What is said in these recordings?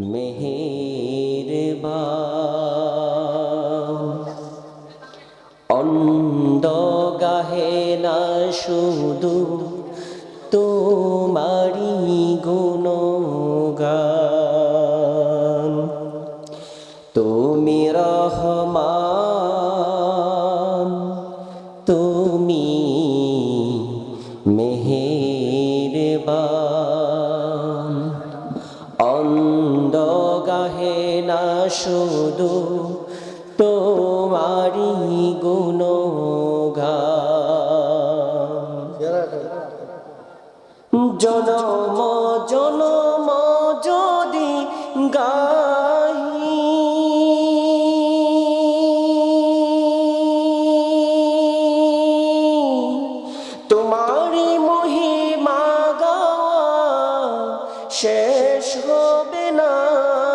মেহেরবান। অন্দ গাহে না শুধু তোমারি গুণগান। তুমি রহমান তুমি মেহেরবান। অন্দ গাহে না শুধু তোমারি গুণগান। জনম জনম যদি গাহি তোমারি মহিমা গাওয়া শেষ হবে নাহি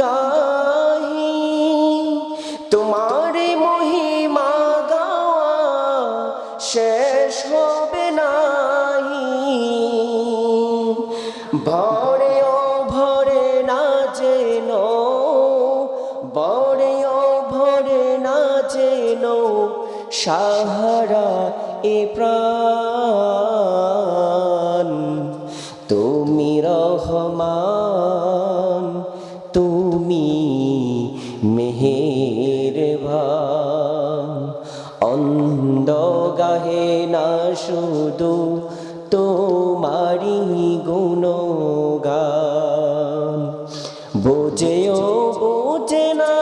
গাহি তোমার মহিমা গাওয়া শেষ হবে নাহি ভরে ও ভরে না যেন বরে ও ভরে না যেন, সাহারা এ প্রাণ। তুমি মেহেরবান। অন্ধ না শুধু তোমারি গুণগান। বোঝেও বোঝে না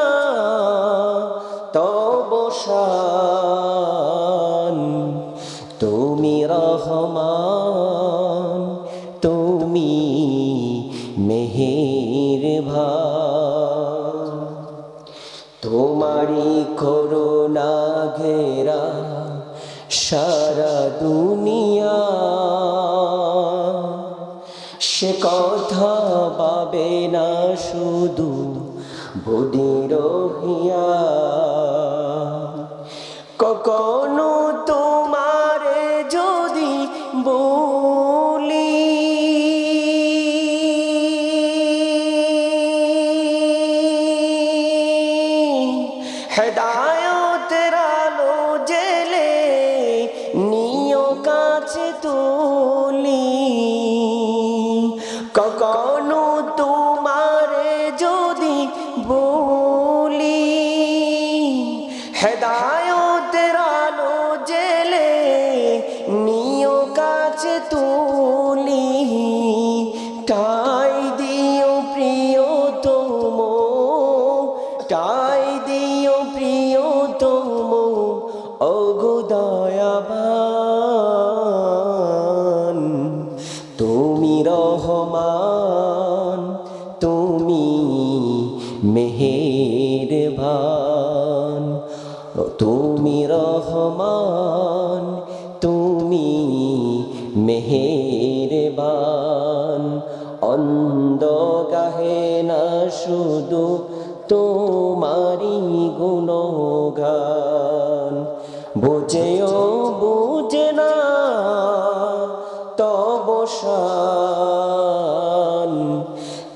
তব তুমি রহমান, তুমি মেহেরবান। তোমারি করোনা ঘেরা সারা দুনিয়া। সে কথা পাবে না শুধু বুড়ি রহিয়া। কখনো তোমারে হেদা দিও প্রিয় তোম অগুদয়াবান তুমি রহমান, তুমি মেহেরবান, তুমি রহমান, তুমি মেহেরবান অন্ধ গাহে না শুধু তোমারি গুণগান। বুঝেও বুঝে না তব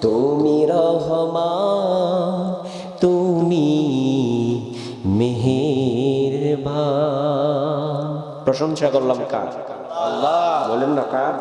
তুমি রহমান তুমি মেহেরবান। প্রশংসা করলাম কার? আল্লাহ। বলেন না কার?